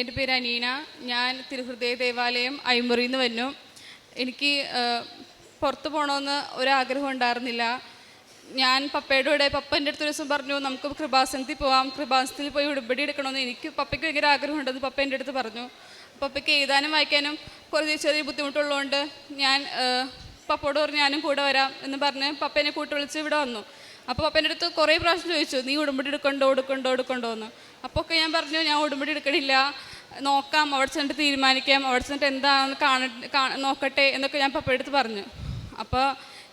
എന്റെ പേര് അനീന. ഞാൻ തിരുഹൃദയ ദേവാലയം അയ്മുറിയിൽ നിന്ന് വന്നു. എനിക്ക് പുറത്ത് പോകണമെന്ന് ഒരാഗ്രഹം ഉണ്ടായിരുന്നില്ല. ഞാൻ പപ്പയുടെ കൂടെ പപ്പ എന്റെ അടുത്ത് ദിവസം പറഞ്ഞു നമുക്ക് കൃപാസനത്തിൽ പോവാം. കൃപാസനത്തിൽ പോയി ഉടുമ്പടി എടുക്കണമെന്ന് എനിക്ക് പപ്പയ്ക്ക് ഭയങ്കര ആഗ്രഹമുണ്ടെന്ന് പപ്പ എന്റെ അടുത്ത് പറഞ്ഞു. പപ്പയ്ക്ക് എഴുതാനും വായിക്കാനും കുറച്ച് ചെറിയ ബുദ്ധിമുട്ടുള്ളതുകൊണ്ട് ഞാൻ പപ്പയോട് പറഞ്ഞു ഞാനും കൂടെ വരാം എന്ന് പറഞ്ഞ് പപ്പ എന്നെ കൂട്ടി വിളിച്ച് ഇവിടെ വന്നു. അപ്പോൾ പപ്പന്റെ അടുത്ത് കുറേ പ്രാവശ്യം ചോദിച്ചു നീ ഉടുമ്പടി എടുക്കണ്ടോ എടുക്കണ്ടോ എടുക്കണ്ടോ എന്ന്. അപ്പോൾ ഒക്കെ ഞാൻ പറഞ്ഞു ഞാൻ ഉടുമ്പടി എടുക്കണില്ല. നോക്കാം അവിടെ ചെന്നിട്ട് തീരുമാനിക്കാം. അവിടെ ചെന്നിട്ട് എന്താണെന്ന് കാണ നോക്കട്ടെ എന്നൊക്കെ ഞാൻ പപ്പയുടെ അടുത്ത് പറഞ്ഞു. അപ്പോൾ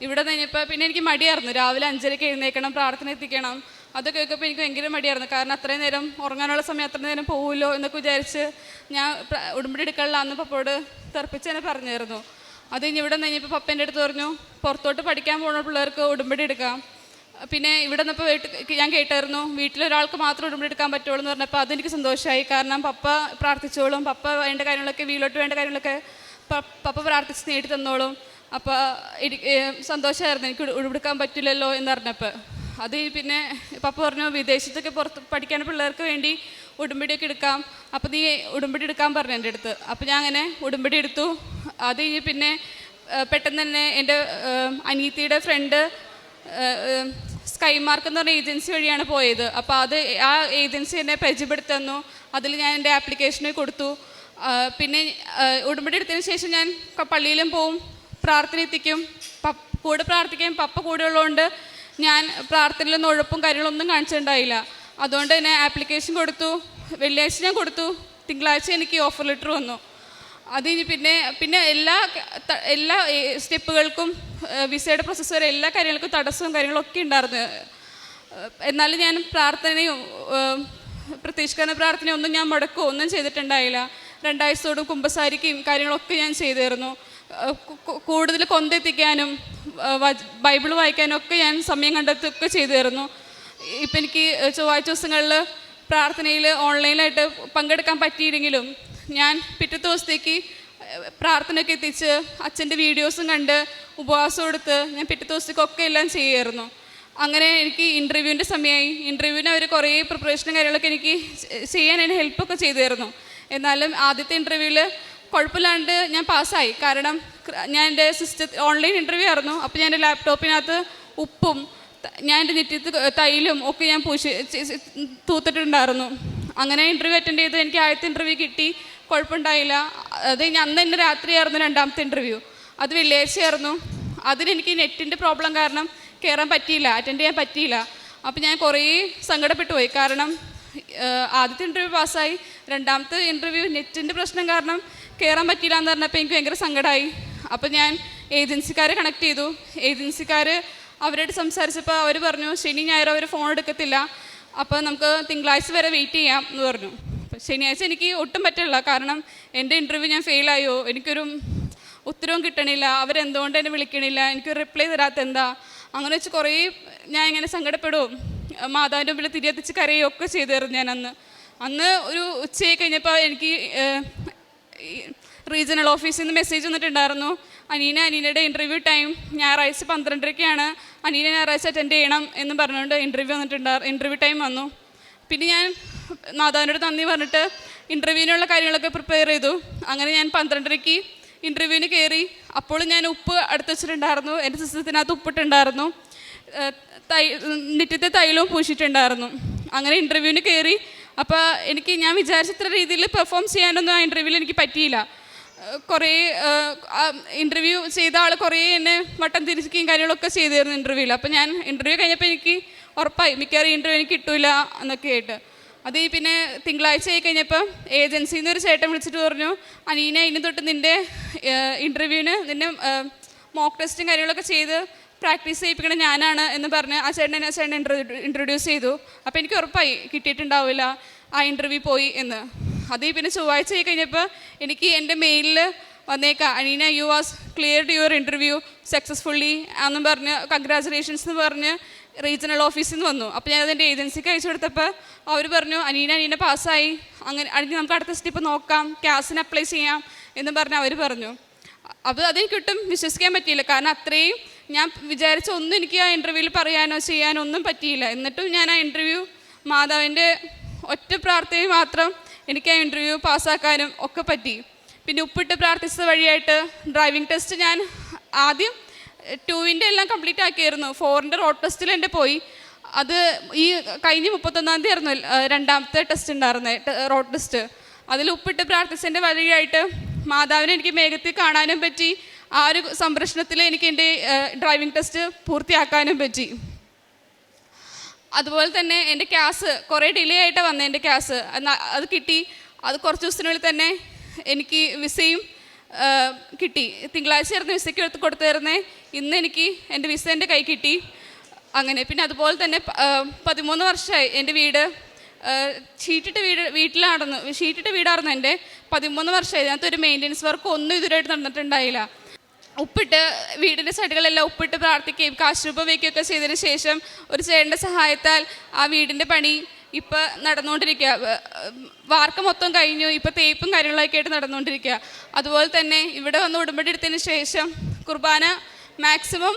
ഇവിടെ കഴിഞ്ഞപ്പോൾ പിന്നെ എനിക്ക് മടിയായിരുന്നു. രാവിലെ അഞ്ചരയ്ക്ക് എഴുന്നേക്കണം പ്രാർത്ഥന എത്തിക്കണം അതൊക്കെ കേൾക്കുമ്പോൾ എനിക്ക് ഭയങ്കര മടിയായിരുന്നു. കാരണം അത്രയും നേരം ഉറങ്ങാനുള്ള സമയം അത്രയും നേരം പോകുമല്ലോ എന്നൊക്കെ വിചാരിച്ച് ഞാൻ ഉടുമ്പടി എടുക്കാനുള്ള അന്ന് പപ്പയോട് തെറപ്പിച്ച് തന്നെ പറഞ്ഞായിരുന്നു. അത് കഴിഞ്ഞ് ഇവിടെ കഴിഞ്ഞപ്പോൾ പപ്പേന്റെ അടുത്ത് പറഞ്ഞു പുറത്തോട്ട് പഠിക്കാൻ പോകുന്ന പിള്ളേർക്ക് ഉടുമ്പടി എടുക്കാം. പിന്നെ ഇവിടെ നിന്നപ്പോൾ വീട്ടിൽ ഞാൻ കേട്ടായിരുന്നു വീട്ടിലൊരാൾക്ക് മാത്രം ഉടുമ്പടി എടുക്കാൻ പറ്റുള്ളൂ എന്ന് പറഞ്ഞപ്പോൾ അതെനിക്ക് സന്തോഷമായി കാരണം പപ്പ പ്രാർത്ഥിച്ചോളും പപ്പ വേണ്ട കാര്യങ്ങളൊക്കെ വീട്ടിലോട്ട് വേണ്ട കാര്യങ്ങളൊക്കെ പപ്പ പ്രാർത്ഥിച്ച് നേടി തന്നോളും അപ്പോൾ സന്തോഷമായിരുന്നു എനിക്ക് ഉടു- പറ്റില്ലല്ലോ എന്ന് പറഞ്ഞപ്പോൾ അത് പിന്നെ പപ്പ പറഞ്ഞു വിദേശത്തൊക്കെ പുറത്ത് പഠിക്കാൻ പിള്ളേർക്ക് വേണ്ടി ഉടുമ്പടിയൊക്കെ എടുക്കാം. അപ്പോൾ നീ ഉടുമ്പടി എടുക്കാൻ പറഞ്ഞു എന്റെ അടുത്ത്. അപ്പോൾ ഞാൻ അങ്ങനെ ഉടുമ്പടി എടുത്തു. അത് കഴിഞ്ഞ് പിന്നെ പെട്ടെന്ന് തന്നെ എന്റെ അനീത്തിയുടെ ഫ്രണ്ട് സ്കൈ മാർക്ക് എന്ന് പറഞ്ഞ ഏജൻസി വഴിയാണ് പോയത്. അപ്പോൾ അത് ആ ഏജൻസി എന്നെ പരിചയപ്പെടുത്തി തന്നു അതിൽ ഞാൻ എന്റെ ആപ്ലിക്കേഷന് കൊടുത്തു. പിന്നെ ഉടുമ്പടി എടുത്തതിന് ശേഷം ഞാൻ പള്ളിയിലും പോവും പ്രാർത്ഥന എത്തിക്കും. കൂടെ പ്രാർത്ഥിക്കുകയും പപ്പ കൂടെ ഉള്ളതുകൊണ്ട് ഞാൻ പ്രാർത്ഥനയിലൊന്നും ഉഴപ്പും കാര്യങ്ങളൊന്നും കാണിച്ചിട്ടുണ്ടായില്ല. അതുകൊണ്ട് തന്നെ ആപ്ലിക്കേഷൻ കൊടുത്തു. വെള്ളിയാഴ്ച ഞാൻ കൊടുത്തു. തിങ്കളാഴ്ച എനിക്ക് ഓഫർ ലെറ്റർ വന്നു. അത് കഴിഞ്ഞ് പിന്നെ പിന്നെ എല്ലാ എല്ലാ സ്റ്റെപ്പുകൾക്കും വിസയുടെ പ്രോസസ്സ് വരെ എല്ലാ കാര്യങ്ങൾക്കും തടസ്സവും കാര്യങ്ങളൊക്കെ ഉണ്ടായിരുന്നു. എന്നാലും ഞാൻ പ്രാർത്ഥനയും പ്രത്യക്ഷീകരണ പ്രാർത്ഥനയും ഒന്നും ഞാൻ മുടക്കുകയോ ഒന്നും ചെയ്തിട്ടുണ്ടായില്ല. രണ്ടാഴ്ചത്തോടും കുമ്പസാരിക്കുകയും കാര്യങ്ങളൊക്കെ ഞാൻ ചെയ്തിരുന്നു. കൂടുതൽ കൊന്തെത്തിക്കാനും ബൈബിൾ വായിക്കാനും ഒക്കെ ഞാൻ സമയം കണ്ടെത്തുകയൊക്കെ ചെയ്തിരുന്നു. ഇപ്പം എനിക്ക് ചൊവ്വാഴ്ച ദിവസങ്ങളിൽ പ്രാർത്ഥനയിൽ ഓൺലൈനായിട്ട് പങ്കെടുക്കാൻ പറ്റിയില്ലെങ്കിലും ഞാൻ പിറ്റത്തെ ദിവസത്തേക്ക് പ്രാർത്ഥനയൊക്കെ എത്തിച്ച് അച്ഛന്റെ വീഡിയോസും കണ്ട് ഉപവാസം എടുത്ത് ഞാൻ പിറ്റത്തെ ദിവസത്തേക്കൊക്കെ എല്ലാം ചെയ്യുമായിരുന്നു അങ്ങനെ എനിക്ക് ഇന്റർവ്യൂവിന്റെ സമയമായി. ഇന്റർവ്യൂവിന് അവർ കുറേ പ്രിപ്പറേഷനും കാര്യങ്ങളൊക്കെ എനിക്ക് ചെയ്യാൻ എന്നെ ഹെൽപ്പൊക്കെ ചെയ്തുതരുന്നു എന്നാലും ആദ്യത്തെ ഇന്റർവ്യൂവിൽ കുഴപ്പമില്ലാണ്ട് ഞാൻ പാസ്സായി. കാരണം ഞാൻ എന്റെ സിസ്റ്റ ഓൺലൈൻ ഇന്റർവ്യൂ ആയിരുന്നു. അപ്പോൾ ഞാൻ എന്റെ ലാപ്ടോപ്പിനകത്ത് ഉപ്പും ഞാൻ എന്റെ നെറ്റിത്ത് തൈലും ഒക്കെ ഞാൻ പൂശി തൂത്തിട്ടുണ്ടായിരുന്നു. അങ്ങനെ ഇന്റർവ്യൂ അറ്റൻഡ് ചെയ്ത് എനിക്ക് ആദ്യത്തെ ഇന്റർവ്യൂ കിട്ടി. കുഴപ്പമുണ്ടായില്ല. അത് ഞാൻ അന്ന് തന്നെ രാത്രിയായിരുന്നു രണ്ടാമത്തെ ഇന്റർവ്യൂ അത് വെള്ളിയാഴ്ചയായിരുന്നു അതിനെനിക്ക് നെറ്റിന്റെ പ്രോബ്ലം കാരണം കയറാൻ പറ്റിയില്ല അറ്റൻഡ് ചെയ്യാൻ പറ്റിയില്ല. അപ്പോൾ ഞാൻ കുറേ സങ്കടപ്പെട്ടു പോയി. കാരണം ആദ്യത്തെ ഇന്റർവ്യൂ പാസ്സായി രണ്ടാമത്തെ ഇന്റർവ്യൂ നെറ്റിന്റെ പ്രശ്നം കാരണം കയറാൻ പറ്റിയില്ല എന്ന് പറഞ്ഞപ്പോൾ എനിക്ക് ഭയങ്കര സങ്കടമായി അപ്പോൾ ഞാൻ ഏജൻസിക്കാരെ കണക്ട് ചെയ്തു. ഏജൻസിക്കാർ അവരോട് സംസാരിച്ചപ്പോൾ അവർ പറഞ്ഞു ശനി ഞായർ അവർ ഫോൺ എടുക്കത്തില്ല. അപ്പോൾ നമുക്ക് തിങ്കളാഴ്ച വരെ വെയിറ്റ് ചെയ്യാം എന്ന് പറഞ്ഞു. ശനിയാഴ്ച എനിക്ക് ഒട്ടും പറ്റില്ല. കാരണം എന്റെ ഇന്റർവ്യൂ ഞാൻ ഫെയിലായോ എനിക്കൊരു ഉത്തരവും കിട്ടണില്ല. അവരെന്തുകൊണ്ട് എന്നെ വിളിക്കണില്ല? എനിക്ക് റിപ്ലൈ തരാത്ത എന്താ അങ്ങനെ വെച്ച് കുറേ ഞാൻ ഇങ്ങനെ സങ്കടപ്പെടും. മാതാവിന്റെ മുമ്പിൽ തിരിയെത്തിച്ച് ഒക്കെ ചെയ്തായിരുന്നു ഞാൻ അന്ന്. അന്ന് ഒരു ഉച്ചയായി കഴിഞ്ഞപ്പോൾ എനിക്ക് റീജിയണൽ ഓഫീസിൽ നിന്ന് മെസ്സേജ് വന്നിട്ടുണ്ടായിരുന്നു. അനീന അനീനയുടെ ഇന്റർവ്യൂ ടൈം ഞായറാഴ്ച പന്ത്രണ്ടരയ്ക്കാണ്. അനീന ഞായറാഴ്ച അറ്റൻഡ് ചെയ്യണം എന്ന് പറഞ്ഞുകൊണ്ട് ഇന്റർവ്യൂ വന്നിട്ടുണ്ടായിരുന്നു ഇന്റർവ്യൂ ടൈം വന്നു. പിന്നെ ഞാൻ മാതാവിനോട് നന്ദി പറഞ്ഞിട്ട് ഇന്റർവ്യൂവിനുള്ള കാര്യങ്ങളൊക്കെ പ്രിപ്പയർ ചെയ്തു. അങ്ങനെ ഞാൻ പന്ത്രണ്ടരയ്ക്ക് ഇന്റർവ്യൂവിന് കയറി അപ്പോൾ ഞാൻ ഉപ്പ് അടുത്ത് വെച്ചിട്ടുണ്ടായിരുന്നു. എന്റെ സിസ്റ്റത്തിനകത്ത് ഉപ്പിട്ടുണ്ടായിരുന്നു. തൈ നെറ്റത്തെ തൈലവും പൂശിയിട്ടുണ്ടായിരുന്നു അങ്ങനെ ഇന്റർവ്യൂവിന് കയറി അപ്പോൾ എനിക്ക് ഞാൻ വിചാരിച്ചത്ര രീതിയിൽ പെർഫോം ചെയ്യാനൊന്നും ആ ഇന്റർവ്യൂവിൽ എനിക്ക് പറ്റിയില്ല. കുറേ ഇന്റർവ്യൂ ചെയ്ത ആൾ കുറേ എന്നെ വട്ടം തിരിക്കുകയും കാര്യങ്ങളൊക്കെ ചെയ്തിരുന്നു ഇന്റർവ്യൂവിൽ അപ്പോൾ ഞാൻ ഇന്റർവ്യൂ കഴിഞ്ഞപ്പോൾ എനിക്ക് ഉറപ്പായി. മിക്കവാറും ഇന്റർവ്യൂ എനിക്ക് കിട്ടൂല എന്നൊക്കെ ആയിട്ട്. അത് പിന്നെ തിങ്കളാഴ്ച ആയി കഴിഞ്ഞപ്പോൾ ഏജൻസിയിൽ നിന്ന് ഒരു ചേട്ടൻ വിളിച്ചിട്ട് പറഞ്ഞു അനീന ഇനി തൊട്ട് നിന്റെ ഇന്റർവ്യൂവിന് നിന്നെ മോക്ക് ടെസ്റ്റും കാര്യങ്ങളൊക്കെ ചെയ്ത് പ്രാക്ടീസ് ചെയ്യിപ്പിക്കണം ഞാനാണ് എന്ന് പറഞ്ഞ് ആ ചേട്ടനെ ആ ചേട്ടനെ ഇൻട്രൊഡ്യൂസ് ചെയ്തു. അപ്പോൾ എനിക്ക് ഉറപ്പായി കിട്ടിയിട്ടുണ്ടാവില്ല ആ ഇന്റർവ്യൂ പോയി എന്ന്. അത് പിന്നെ ചൊവ്വാഴ്ച ആയി കഴിഞ്ഞപ്പോൾ എനിക്ക് എന്റെ മെയിലിൽ വന്നേക്കാം Aneena you was cleared your interview successfully എന്നും പറഞ്ഞ് കൺഗ്രാചുലേഷൻസ് എന്ന് പറഞ്ഞ് റീജിയണൽ ഓഫീസിൽ നിന്ന് വന്നു. അപ്പോൾ ഞാൻ അതിന്റെ ഏജൻസിക്ക് അയച്ചു കൊടുത്തപ്പോൾ അവർ പറഞ്ഞു അനീന അനീന പാസ്സായി അങ്ങനെ അല്ലെങ്കിൽ നമുക്ക് അടുത്ത സ്റ്റെപ്പ് നോക്കാം. ക്യാസിന് അപ്ലൈ ചെയ്യാം. എന്ന് പറഞ്ഞ് അവർ പറഞ്ഞു. അപ്പോൾ അതെനിക്ക് ഒട്ടും വിശ്വസിക്കാൻ പറ്റിയില്ല. കാരണം അത്രയും ഞാൻ വിചാരിച്ച ഒന്നും എനിക്ക് ആ ഇന്റർവ്യൂവിൽ പറയാനോ ചെയ്യാനോ ഒന്നും പറ്റിയില്ല. എന്നിട്ടും ഞാൻ ആ ഇന്റർവ്യൂ മാതാവിന്റെ ഒറ്റ പ്രാർത്ഥനയിൽ മാത്രം എനിക്ക് ആ ഇന്റർവ്യൂ പാസ്സാക്കാനും ഒക്കെ പറ്റി. പിന്നെ ഉപ്പിട്ട് പ്രാർത്ഥിച്ചത് വഴിയായിട്ട് ഡ്രൈവിംഗ് ടെസ്റ്റ് ഞാൻ ആദ്യം ടൂവിന്റെ എല്ലാം കംപ്ലീറ്റ് ആക്കിയായിരുന്നു. ഫോറിന്റെ റോഡ് ടെസ്റ്റിൽ എന്റെ പോയി. അത് ഈ കഴിഞ്ഞ മുപ്പത്തൊന്നാം തീയതി ആയിരുന്നു രണ്ടാമത്തെ ടെസ്റ്റ് ഉണ്ടായിരുന്നത് റോഡ് ടെസ്റ്റ്. അതിൽ ഉപ്പിട്ട് പ്രാർത്ഥിച്ചതിന്റെ വഴിയായിട്ട് മാതാവിനെ എനിക്ക് മേഘത്തിൽ കാണാനും പറ്റി. ആ ഒരു സംരക്ഷണത്തിൽ എനിക്ക് എന്റെ ഡ്രൈവിംഗ് ടെസ്റ്റ് പൂർത്തിയാക്കാനും പറ്റി. അതുപോലെ തന്നെ എന്റെ ക്യാസ് കുറേ ഡിലേ ആയിട്ടാണ് വന്നത് എന്റെ ക്യാസ് അത് കിട്ടി. അത് കുറച്ച് ദിവസത്തിനുള്ളിൽ തന്നെ എനിക്ക് വിസയും കിട്ടി. തിങ്കളാഴ്ച ആയിരുന്നു വിസയ്ക്ക് എടുത്ത് കൊടുത്തിരുന്നേ. ഇന്ന് എനിക്ക് എന്റെ വിസ എന്റെ കൈ കിട്ടി. അങ്ങനെ. പിന്നെ അതുപോലെ തന്നെ പതിമൂന്ന് വർഷമായി എന്റെ വീട് ഷീറ്റിട്ട വീട് വീട്ടിലാണെന്ന് ഷീറ്റിട്ട വീടായിരുന്നു എന്റെ. പതിമൂന്ന് വർഷമായി. അതിനകത്ത് ഒരു മെയിന്റെനൻസ് വർക്ക് ഒന്നും ഇതുവരെയായിട്ട് നടന്നിട്ടുണ്ടായില്ല. ഉപ്പിട്ട് വീടിന്റെ സൈഡുകളെല്ലാം ഉപ്പിട്ട് പ്രാർത്ഥിക്കുകയും കാശ് രൂപ വയ്ക്കുകയൊക്കെ ചെയ്തതിന് ശേഷം ഒരു ചേട്ടന്റെ സഹായത്താൽ ആ വീടിന്റെ പണി ഇപ്പം നടന്നുകൊണ്ടിരിക്കുക വാർക്ക മൊത്തം കഴിഞ്ഞു. ഇപ്പോൾ തേപ്പും കാര്യങ്ങളൊക്കെ ആയിട്ട് നടന്നുകൊണ്ടിരിക്കുക അതുപോലെ തന്നെ ഇവിടെ വന്ന് ഉടമ്പടി എടുത്തതിന് ശേഷം കുർബാന മാക്സിമം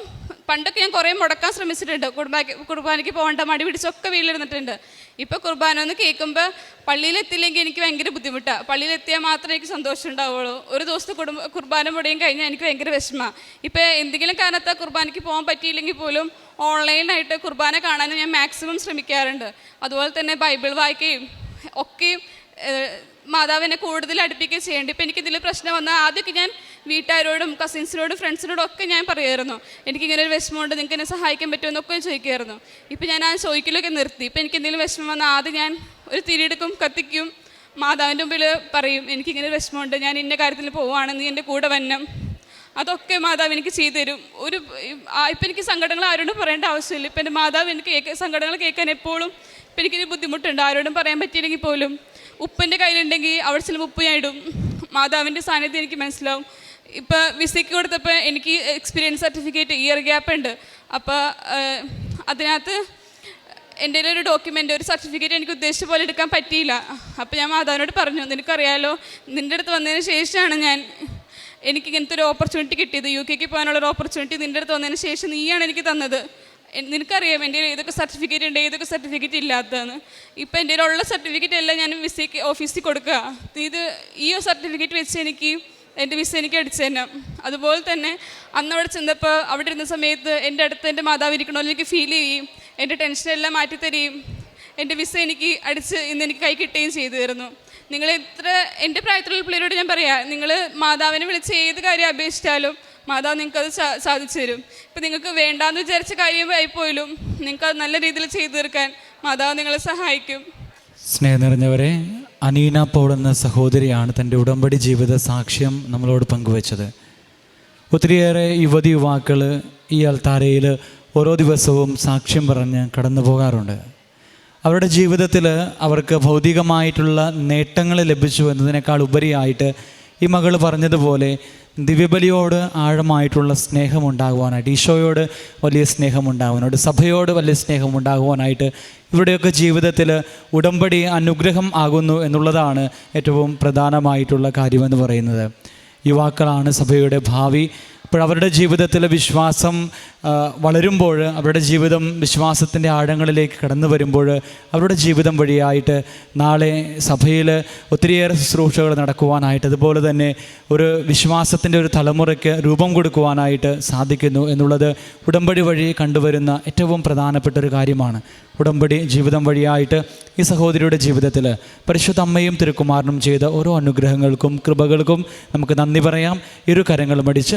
പണ്ടൊക്കെ ഞാൻ കുറേ മുടക്കാൻ ശ്രമിച്ചിട്ടുണ്ട്. കുർബാന കുർബാനയ്ക്ക് പോകേണ്ട മടി പിടിച്ചൊക്കെ വീട്ടിലിരുന്നിട്ടുണ്ട്. ഇപ്പോൾ കുർബാന ഒന്ന് കേൾക്കുമ്പോൾ പള്ളിയിലെത്തില്ലെങ്കിൽ എനിക്ക് ഭയങ്കര ബുദ്ധിമുട്ടാണ് പള്ളിയിലെത്തിയാൽ മാത്രമേ എനിക്ക് സന്തോഷം ഉണ്ടാവുള്ളൂ. ഒരു ദിവസത്തെ കുടുംബ കുർബാന മുടിയും കഴിഞ്ഞാൽ എനിക്ക് ഭയങ്കര വിഷമമാണ് ഇപ്പോൾ എന്തെങ്കിലും കാരണത്താൽ കുർബാനയ്ക്ക് പോകാൻ പറ്റിയില്ലെങ്കിൽ പോലും ഓൺലൈനായിട്ട് കുർബാന കാണാനും ഞാൻ മാക്സിമം ശ്രമിക്കാറുണ്ട്. അതുപോലെ തന്നെ ബൈബിൾ വായിക്കുകയും ഒക്കെയും മാതാവിനെ കൂടുതൽ അടുപ്പിക്കുകയും ചെയ്യേണ്ടി. ഇപ്പം എനിക്കിതിൽ പ്രശ്നം വന്നാൽ ആദ്യമൊക്കെ ഞാൻ വീട്ടുകാരോടും കസിൻസിനോടും ഫ്രണ്ട്സിനോടും ഒക്കെ ഞാൻ പറയുമായിരുന്നു. എനിക്കിങ്ങനെ ഒരു വിഷമമുണ്ട് നിങ്ങൾക്ക് എന്നെ സഹായിക്കാൻ പറ്റുമോ എന്നൊക്കെ ചോദിക്കുമായിരുന്നു. ഇപ്പം ഞാൻ ആ ചോദിക്കലൊക്കെ നിർത്തി. ഇപ്പം എനിക്ക് എന്തെങ്കിലും വിഷമം വന്നാൽ ആദ്യം ഞാൻ ഒരു തിരിയെടുക്കും കത്തിക്കും മാതാവിന്റെ മുമ്പിൽ പറയും എനിക്കിങ്ങനെ വിഷമമുണ്ട് ഞാൻ ഇന്ന കാര്യത്തിൽ പോവുകയാണ് നീ എന്റെ കൂടെ വന്നം അതൊക്കെ മാതാവ് എനിക്ക് ചെയ്തു തരും. ഒരു ഇപ്പം എനിക്ക് സങ്കടങ്ങൾ ആരോടും പറയേണ്ട ആവശ്യമില്ല. ഇപ്പം എന്റെ മാതാവ് എനിക്ക് സങ്കടങ്ങൾ കേൾക്കാൻ എപ്പോഴും ഇപ്പം എനിക്കൊരു ബുദ്ധിമുട്ടുണ്ട്. ആരോടും പറയാൻ പറ്റിയില്ലെങ്കിൽ പോലും ഉപ്പിന്റെ കയ്യിലുണ്ടെങ്കിൽ അവിടെ ചിലപ്പോൾ ഉപ്പ് ഞാൻ ഇടും. മാതാവിന്റെ സാന്നിധ്യം എനിക്ക് മനസ്സിലാവും. ഇപ്പോൾ വിസയ്ക്ക് കൊടുത്തപ്പോൾ എനിക്ക് എക്സ്പീരിയൻസ് സർട്ടിഫിക്കറ്റ് ഇയർ ഗ്യാപ്പ് ഉണ്ട്. അപ്പോൾ അതിനകത്ത് എന്റെ ഒരു ഡോക്യുമെന്റ് ഒരു സർട്ടിഫിക്കറ്റ് എനിക്ക് ഉദ്ദേശിച്ച പോലെ എടുക്കാൻ പറ്റിയില്ല. അപ്പോൾ ഞാൻ മാതാവിനോട് പറഞ്ഞു നിനക്കറിയാലോ നിന്റെ അടുത്ത് വന്നതിന് ശേഷമാണ് ഞാൻ എനിക്ക് ഇങ്ങനത്തെ ഒരു ഓപ്പർച്യൂണിറ്റി കിട്ടിയത്. യു കെക്ക് പോകാനുള്ള ഒരു ഓപ്പർച്യൂണിറ്റി നിന്റെ അടുത്ത് വന്നതിന് ശേഷം നീയാണ് എനിക്ക് തന്നത്. നിനക്കറിയാം എന്റെ ഏതൊക്കെ സർട്ടിഫിക്കറ്റ് ഉണ്ട് ഏതൊക്കെ സർട്ടിഫിക്കറ്റ് ഇല്ലാത്തതെന്ന്. ഇപ്പം എന്റെ ഉള്ള സർട്ടിഫിക്കറ്റ് എല്ലാം ഞാൻ വിസയ്ക്ക് ഓഫീസിൽ കൊടുക്കുക ഇത് ഈ സർട്ടിഫിക്കറ്റ് വെച്ച് എനിക്ക് എന്റെ വിസ എനിക്ക് അടിച്ചു തന്നെ അതുപോലെ തന്നെ അന്ന് അവിടെ ചെന്നപ്പോൾ അവിടെ ഇരുന്ന സമയത്ത് എന്റെ അടുത്ത് എന്റെ മാതാവ് ഇരിക്കണമെന്ന് എനിക്ക് ഫീൽ ചെയ്യും എന്റെ ടെൻഷനെല്ലാം മാറ്റിത്തരികയും എന്റെ വിസ എനിക്ക് അടിച്ച് ഇന്ന് എനിക്ക് കൈ കിട്ടുകയും ചെയ്തു തരുന്നു. നിങ്ങൾ എത്ര എന്റെ പ്രായത്തിലുള്ള പിള്ളേരോട് ഞാൻ പറയാം നിങ്ങൾ മാതാവിനെ വിളിച്ച് ഏത് കാര്യം അപേക്ഷിച്ചാലും മാതാവ് നിങ്ങൾക്കത് സാധിച്ചു തരും. ഇപ്പം നിങ്ങൾക്ക് വേണ്ടാന്ന് വിചാരിച്ച കാര്യമായി പോലും നിങ്ങൾക്ക് അത് നല്ല രീതിയിൽ ചെയ്തു തീർക്കാൻ മാതാവ് നിങ്ങളെ സഹായിക്കും. സ്നേഹം നിറഞ്ഞവരെ അനീന പോൾ എന്ന സഹോദരിയാണ് തന്റെ ഉടമ്പടി ജീവിത സാക്ഷ്യം നമ്മളോട് പങ്കുവച്ചത്. ഒത്തിരിയേറെ യുവതി യുവാക്കൾ ഈ അൽത്താരയിൽ ഓരോ ദിവസവും സാക്ഷ്യം പറഞ്ഞ് കടന്നു പോകാറുണ്ട്. അവരുടെ ജീവിതത്തിൽ അവർക്ക് ഭൗതികമായിട്ടുള്ള നേട്ടങ്ങൾ ലഭിച്ചു എന്നതിനേക്കാൾ ഉപരിയായിട്ട് ഈ മകൾ പറഞ്ഞതുപോലെ ദിവ്യബലിയോട് ആഴമായിട്ടുള്ള സ്നേഹമുണ്ടാകുവാനായിട്ട് ഈശോയോട് വലിയ സ്നേഹമുണ്ടാകുവാനായിട്ട് സഭയോട് വലിയ സ്നേഹമുണ്ടാകുവാനായിട്ട് ഇവിടെയൊക്കെ ജീവിതത്തിൽ ഉടമ്പടി അനുഗ്രഹം ആകുന്നു എന്നുള്ളതാണ് ഏറ്റവും പ്രധാനമായിട്ടുള്ള കാര്യമെന്ന് പറയുന്നത്. യുവാക്കളാണ് സഭയുടെ ഭാവി. അപ്പോൾ അവരുടെ ജീവിതത്തിലെ വിശ്വാസം വളരുമ്പോൾ അവരുടെ ജീവിതം വിശ്വാസത്തിന്റെ ആഴങ്ങളിലേക്ക് കടന്നു വരുമ്പോൾ അവരുടെ ജീവിതം വഴിയായിട്ട് നാളെ സഭയിൽ ഒത്തിരിയേറെ ശുശ്രൂഷകൾ നടക്കുവാനായിട്ട് അതുപോലെ തന്നെ ഒരു വിശ്വാസത്തിന്റെ ഒരു തലമുറയ്ക്ക് രൂപം കൊടുക്കുവാനായിട്ട് സാധിക്കുന്നു എന്നുള്ളത് ഉടമ്പടി വഴി കണ്ടുവരുന്ന ഏറ്റവും പ്രധാനപ്പെട്ട ഒരു കാര്യമാണ്. ഉടമ്പടി ജീവിതം വഴിയായിട്ട് ഈ സഹോദരിയുടെ ജീവിതത്തിൽ പരിശുദ്ധ അമ്മയും തിരുക്കുമാരനും ചെയ്ത ഓരോ അനുഗ്രഹങ്ങൾക്കും കൃപകൾക്കും നമുക്ക് നന്ദി പറയാം. ഇരു കരങ്ങളും അടിച്ച്